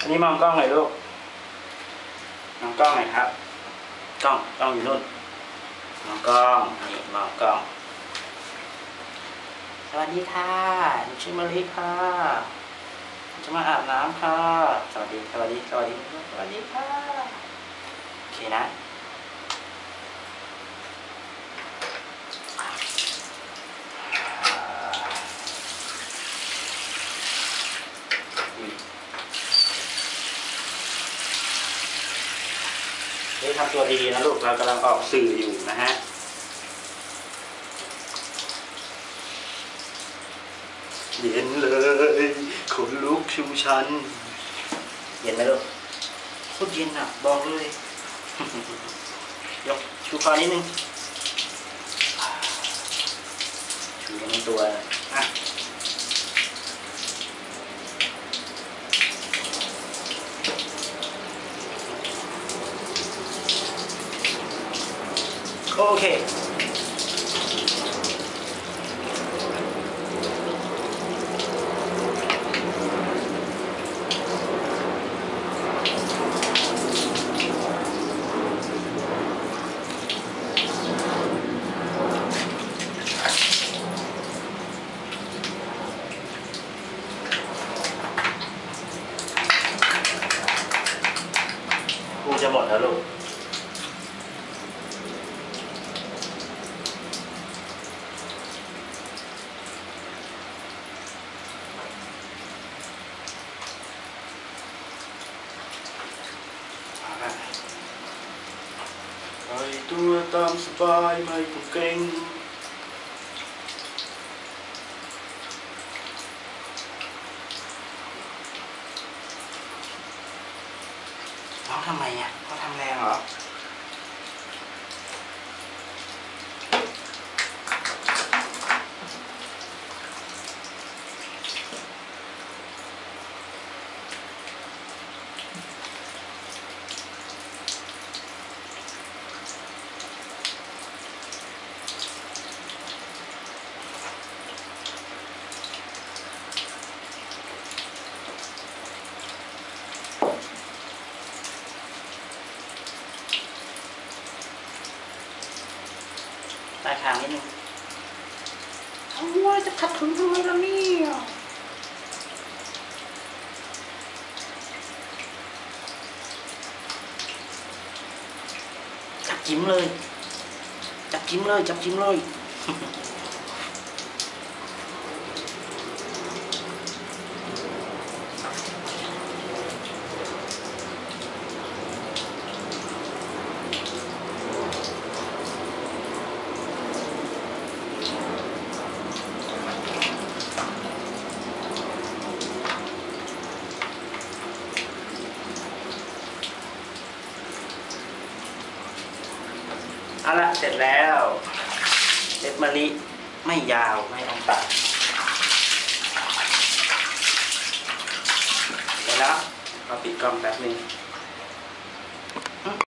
อันนี้มองกล้องหน่อยลูกมองกล้องหน่อยครับ กล้องกล้องอยู่นู่นมองกล้องนี่มองกล้อง สวัสดีค่ะหนูชื่อมาริค่ะ จะมาอาบน้ำค่ะ สวัสดี สวัสดี สวัสดี สวัสดีค่ะ โอเคนะ เฮ้ยทำตัวดีๆนะลูก เรากำลังออกสื่ออยู่นะฮะเย็นเลยขนลุกชูชัน เย็นไหมลูกโคตรเย็นอะ บอกเลย ยกชูคอนิดนึงชูทั้งตัว อะโอเค กูจะหมดแล้วลูก ปล่อย ตัวตามสบายไม่ต้องเก่งร้องทำไมอะเขาทำแรงเหรอ ใต้คางนิดนึงโอ้ยจะขัดถึงทำไมล่ะเนี่ยจับจิ้มเลย จับจิ้มเลย จับจิ้มเลย เอาละเสร็จแล้วเล็บมะลิไม่ยาวไม่ต้องตัดเสร็จแล้วเราปิดกล่องแป๊บนึง